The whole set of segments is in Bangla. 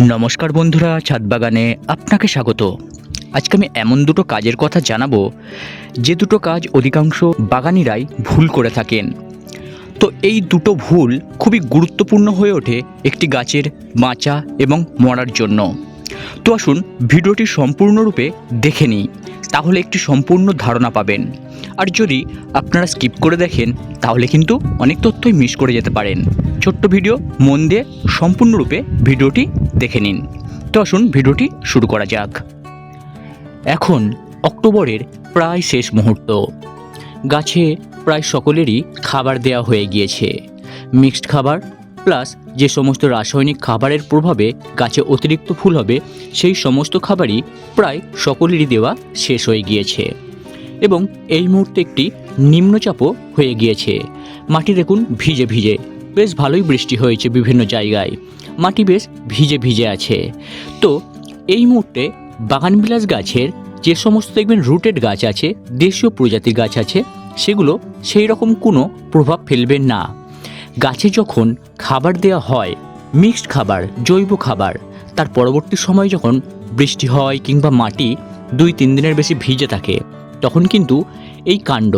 নমস্কার বন্ধুরা ছাদ বাগানে আপনাকে স্বাগত। আজকে আমি এমন দুটো কাজের কথা জানাব, যে দুটো কাজ অধিকাংশ বাগানিরাই ভুল করে থাকেন। তো এই দুটো ভুল খুবই গুরুত্বপূর্ণ হয়ে ওঠে একটি গাছের বাঁচা এবং মরার জন্য। তো আসুন ভিডিওটি সম্পূর্ণরূপে দেখে নিই। তাহলে একটি সম্পূর্ণ ধারণা পাবেন। আর যদি আপনারা স্কিপ করে দেখেন, তাহলে কিন্তু অনেক তথ্যই মিস করে যেতে পারেন। ছোট্ট ভিডিও মন দিয়ে সম্পূর্ণরূপে ভিডিওটি দেখে নিন। তো আসুন ভিডিওটি শুরু করা যাক। এখন অক্টোবরের প্রায় শেষ মুহূর্ত। গাছে প্রায় সকলেরই খাবার দেওয়া হয়ে গিয়েছে। মিক্সড খাবার প্লাস যে সমস্ত রাসায়নিক খাবারের প্রভাবে গাছে অতিরিক্ত ফুল হবে, সেই সমস্ত খাবারই প্রায় সকলেরই দেওয়া শেষ হয়ে গিয়েছে। এবং এই মুহূর্তে একটি নিম্নচাপও হয়ে গিয়েছে। মাটি দেখুন ভিজে ভিজে। বেশ ভালোই বৃষ্টি হয়েছে বিভিন্ন জায়গায়। মাটি বেশ ভিজে ভিজে আছে। তো এই মুহূর্তে বাগানবিলাস গাছের যে সমস্ত দেখবেন রুটেড গাছ আছে, দেশীয় প্রজাতির গাছ আছে, সেগুলো সেই রকম কোনো প্রভাব ফেলবে না। গাছে যখন খাবার দেওয়া হয়, মিক্সড খাবার, জৈব খাবার, তার পরবর্তী সময় যখন বৃষ্টি হয় কিংবা মাটি দুই তিন দিনের বেশি ভিজে থাকে, তখন কিন্তু এই কাণ্ড,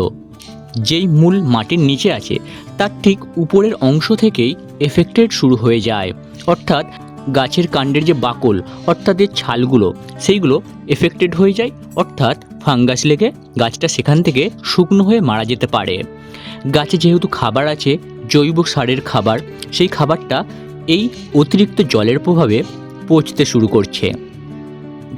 যেই মূল মাটির নিচে আছে, তার ঠিক উপরের অংশ থেকেই এফেক্টেড শুরু হয়ে যায়। অর্থাৎ গাছের কাণ্ডের যে বাকল, অর্থাৎ এর ছালগুলো, সেইগুলো এফেক্টেড হয়ে যায়, অর্থাৎ ফাঙ্গাস লেগে গাছটা সেখান থেকে শুকনো হয়ে মারা যেতে পারে। গাছে যেহেতু খাবার আছে জৈব সারের খাবার, সেই খাবারটা এই অতিরিক্ত জলের প্রভাবে পচতে শুরু করছে।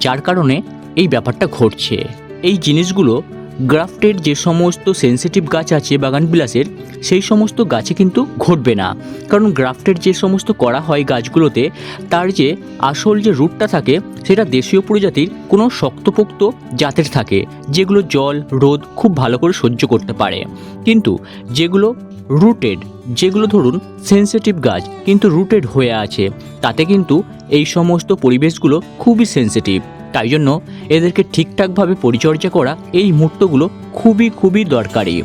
যার কারণে এই ব্যাপারটা ঘটছে। এই জিনিসগুলো গ্রাফটের যে সমস্ত সেনসিটিভ গাছ আছে বাগানবিলাসের সেই সমস্ত গাছে কিন্তু ঘটবে না। কারণ গ্রাফটের যে সমস্ত করা হয় গাছগুলোতে, তার যে আসল যে রুটটা থাকে, সেটা দেশীয় প্রজাতির কোনো শক্তপোক্ত জাতের থাকে, যেগুলো জল, রোদ খুব ভালো করে সহ্য করতে পারে। কিন্তু যেগুলো রুটেড যেগুলো ধরুন সেন্সিটিভ গাছ, কিন্তু রুটেড হয়ে আছে। তাতে কিন্তু এই সমস্ত পরিবেশগুলো খুবই সেন্সিটিভ তাই জন্য এদেরকে ঠিকঠাকভাবে পরিচর্যা করা এই মুহূর্তগুলো খুবই খুবই দরকারি।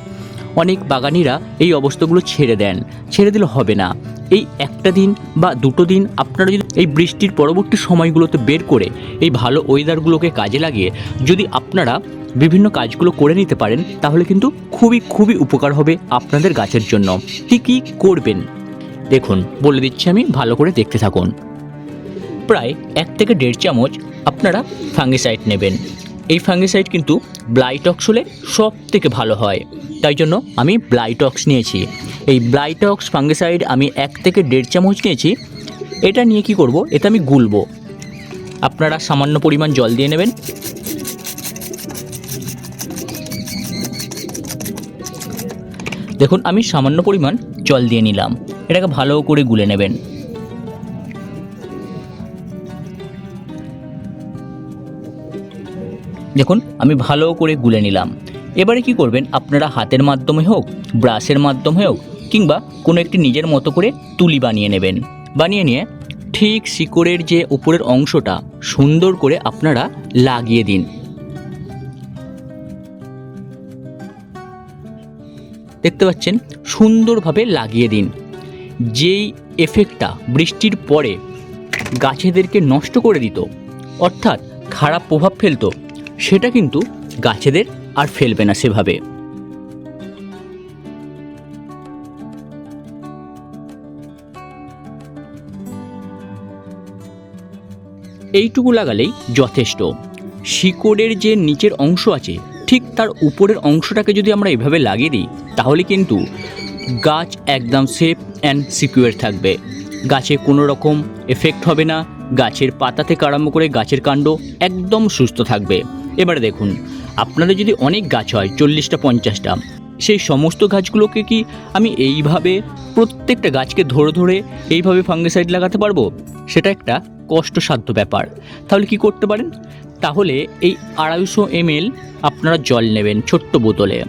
অনেক বাগানিরা এই অবস্থাগুলো ছেড়ে দেন। ছেড়ে দিলে হবে না। এই একটা দিন বা দুটো দিন আপনারা যদি এই বৃষ্টির পরবর্তী সময়গুলোতে বের করে এই ভালো ওয়েদারগুলোকে কাজে লাগিয়ে যদি আপনারা বিভিন্ন কাজগুলো করে নিতে পারেন, তাহলে কিন্তু খুবই খুবই উপকার হবে আপনাদের গাছের জন্য। কী কী করবেন? দেখুন, বলে দিচ্ছি আমি, ভালো করে দেখতে থাকুন। প্রায় এক থেকে দেড় চামচ আপনারা ফাঙ্গিসাইড নেবেন। এই ফাঙ্গিসাইড কিন্তু ব্লাইটক্স হলে সব থেকে ভালো হয়। তাই জন্য আমি ব্লাইটক্স নিয়েছি। এই ব্লাইটক্স ফাঙ্গিসাইড আমি এক থেকে দেড় চামচ নিয়েছি। এটা নিয়ে কি করব? এটা আমি গুলবো। আপনারা সামান্য পরিমাণ জল দিয়ে নেবেন। দেখুন, আমি সামান্য পরিমাণ জল দিয়ে নিলাম। এটাকে ভালো করে গুলে নেবেন। দেখুন, আমি ভালো করে গুলে নিলাম। এবারে কি করবেন? আপনারা হাতের মাধ্যমে হোক, ব্রাশের মাধ্যমে হোক, কিংবা কোনো একটি নিজের মতো করে তুলি বানিয়ে নেবেন। বানিয়ে নিয়ে ঠিক শিকড়ের যে উপরের অংশটা, সুন্দর করে আপনারা লাগিয়ে দিন। দেখতে পাচ্ছেন? সুন্দরভাবে লাগিয়ে দিন। যেই এফেক্টটা বৃষ্টির পরে গাছেদেরকে নষ্ট করে দিত, অর্থাৎ খারাপ প্রভাব ফেলতো সেটা কিন্তু গাছেদের আর ফেলবে না সেভাবে। এইটুকু লাগালেই যথেষ্ট। শিকড়ের যে নিচের অংশ আছে, ঠিক তার উপরের অংশটাকে যদি আমরা এভাবে লাগিয়ে দিই, তাহলে কিন্তু গাছ একদম সেফ অ্যান্ড সিকিউর থাকবে। গাছে কোনো রকম এফেক্ট হবে না। গাছের পাতা থেকে আরম্ভ করে গাছের কাণ্ড একদম সুস্থ থাকবে। এবারে দেখুন, আপনাদের যদি অনেক গাছ হয়, চল্লিশটা, পঞ্চাশটা, সেই সমস্ত গাছগুলোকে কি আমি এইভাবে প্রত্যেকটা গাছকে ধরে ধরে এইভাবে ফাঙ্গিসাইড লাগাতে পারব? সেটা একটা কষ্টসাধ্য ব্যাপার। তাহলে কি করতে পারেন? তাহলে এই আড়াইশো এমএল আপনারা জল নেবেন ছোট্ট বোতলে।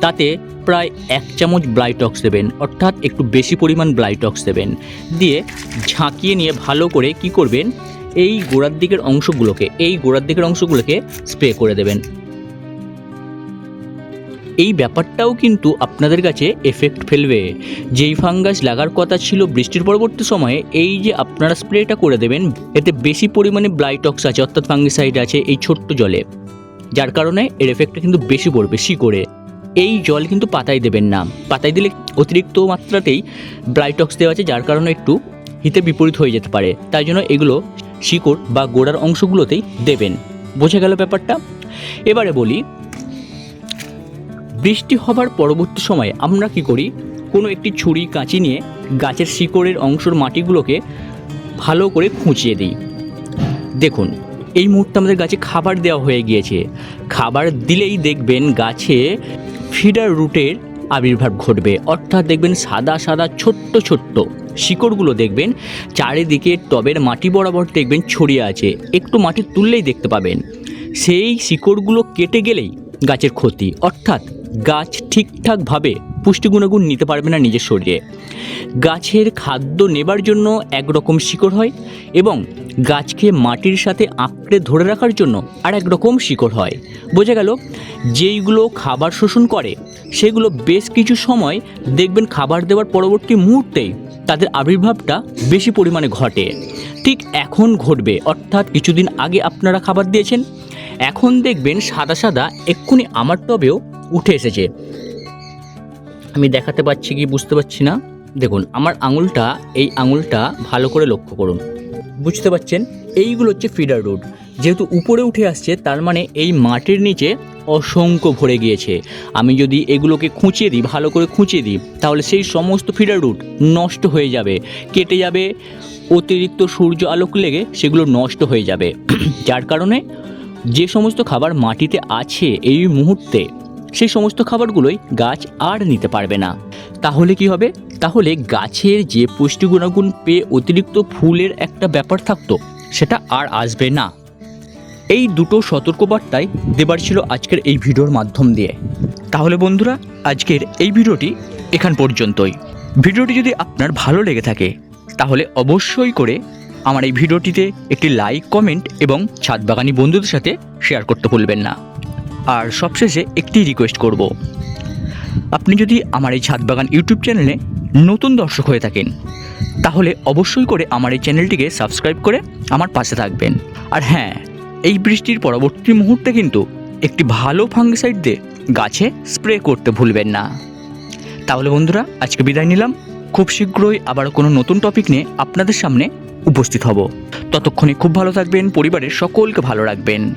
তাতে প্রায় এক চামচ ব্লাইটক্স দেবেন, অর্থাৎ একটু বেশি পরিমাণ ব্লাইটক্স দেবেন। দিয়ে ঝাঁকিয়ে নিয়ে ভালো করে কি করবেন? এই গোড়ার দিকের অংশগুলোকে, এই গোড়ার দিকের অংশগুলোকে স্প্রে করে দেবেন। এই ব্যাপারটাও কিন্তু আপনাদের কাছে এফেক্ট ফেলবে। যেই ফাঙ্গাস লাগার কথা ছিল বৃষ্টির পরবর্তী সময়ে, এই যে আপনারা স্প্রেটা করে দেবেন, এতে বেশি পরিমাণে ব্লাইটক্স আছে, অর্থাৎ ফাঙ্গিসাইড আছে এই ছোট্ট জলে। যার কারণে এর এফেক্টটা কিন্তু বেশি পড়বে শিকড়ে। এই জল কিন্তু পাতায় দেবেন না। পাতায় দিলে অতিরিক্ত মাত্রাতেই ব্লাইটক্স দেওয়া আছে, যার কারণে একটু হিতে বিপরীত হয়ে যেতে পারে। তাই জন্য এগুলো শিকড় বা গোড়ার অংশগুলোতেই দেবেন। বোঝা গেল ব্যাপারটা? এবারে বলি, বৃষ্টি হবার পরবর্তী সময়ে আমরা কি করি? কোনো একটি ছুরি, কাঁচি নিয়ে গাছের শিকড়ের অংশের মাটিগুলোকে ভালো করে খুঁচিয়ে দিই। দেখুন, এই মুহূর্তে আমাদের গাছে খাবার দেওয়া হয়ে গিয়েছে। খাবার দিলেই দেখবেন গাছে ফিডার রুটের আবির্ভাব ঘটবে। অর্থাৎ দেখবেন সাদা সাদা, ছোট্ট ছোট্ট। শিকড়গুলো দেখবেন, চারিদিকে টবের মাটি বরাবর দেখবেন ছড়িয়ে আছে, একটু মাটি তুললেই দেখতে পাবেন। সেই শিকড়গুলো কেটে গেলেই গাছের ক্ষতি, অর্থাৎ গাছ ঠিকঠাকভাবে পুষ্টি গুণাগুণ নিতে পারবে না নিজের শরীরে। গাছের খাদ্য নেবার জন্য একরকম শিকড় হয় এবং গাছকে মাটির সাথে আঁকড়ে ধরে রাখার জন্য আর এক রকম শিকড় হয়। বোঝা গেল, যেইগুলো খাবার শোষণ করে, সেগুলো বেশ কিছু সময় দেখবেন খাবার দেওয়ার পরবর্তী মুহূর্তেই তাদের আবির্ভাবটা বেশি পরিমাণে ঘটে। ঠিক এখন ঘটবে, অর্থাৎ কিছুদিন আগে আপনারা খাবার দিয়েছেন। এখন দেখবেন সাদা সাদা এক্ষুনি আমার টবেও উঠে এসেছে। আমি দেখাতে পাচ্ছি কি বুঝতে পারছি না। দেখুন, আমার আঙুলটা, এই আঙুলটা ভালো করে লক্ষ্য করুন। বুঝতে পারছেন? এইগুলো হচ্ছে ফিডার রুট। যেহেতু উপরে উঠে আসছে, তার মানে এই মাটির নিচে অসংখ্য ভরে গিয়েছে। আমি যদি এগুলোকে খুঁচিয়ে দিই, ভালো করে খুঁচিয়ে দিই, তাহলে সেই সমস্ত ফিডার রুট নষ্ট হয়ে যাবে। কেটে যাবে, অতিরিক্ত সূর্য আলোক লেগে সেগুলো নষ্ট হয়ে যাবে। যার কারণে যে সমস্ত খাবার মাটিতে আছে এই মুহূর্তে, সেই সমস্ত খাবারগুলোই গাছ আর নিতে পারবে না। তাহলে কি হবে? তাহলে গাছের যে পুষ্টি গুণাগুণ পেয়ে অতিরিক্ত ফুলের একটা ব্যাপার থাকতো, সেটা আর আসবে না। এই দুটো সতর্কবার্তাই দেবার ছিল আজকের এই ভিডিওর মাধ্যম দিয়ে। তাহলে বন্ধুরা, আজকের এই ভিডিওটি এখান পর্যন্তই। ভিডিওটি যদি আপনার ভালো লেগে থাকে, তাহলে অবশ্যই করে আমার এই ভিডিওটিতে একটি লাইক, কমেন্ট এবং ছাদ বাগানি বন্ধুদের সাথে শেয়ার করতে ভুলবেন না। আর সবশেষে একটি রিকোয়েস্ট করব, আপনি যদি আমার এই ছাদ বাগান ইউটিউব চ্যানেলে নতুন দর্শক হয়ে থাকেন, তাহলে অবশ্যই করে আমার এই চ্যানেলটিকে সাবস্ক্রাইব করে আমার পাশে থাকবেন। আর হ্যাঁ এই বৃষ্টির পরবর্তী মুহূর্তে কিন্তু একটি ভালো ফাঙ্গিসাইড দিয়ে গাছে স্প্রে করতে ভুলবেন না। তাহলে বন্ধুরা, আজকে বিদায় নিলাম। খুব শীঘ্রই আবার কোনো নতুন টপিক নিয়ে আপনাদের সামনে উপস্থিত হব। ততক্ষণে খুব ভালো থাকবেন, পরিবারের সকলকে ভালো রাখবেন।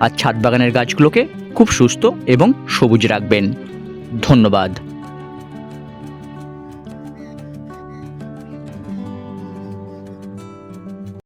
আর ছাদ বাগানের গাছগুলোকে খুব সুস্থ এবং সবুজ রাখবেন। ধন্যবাদ।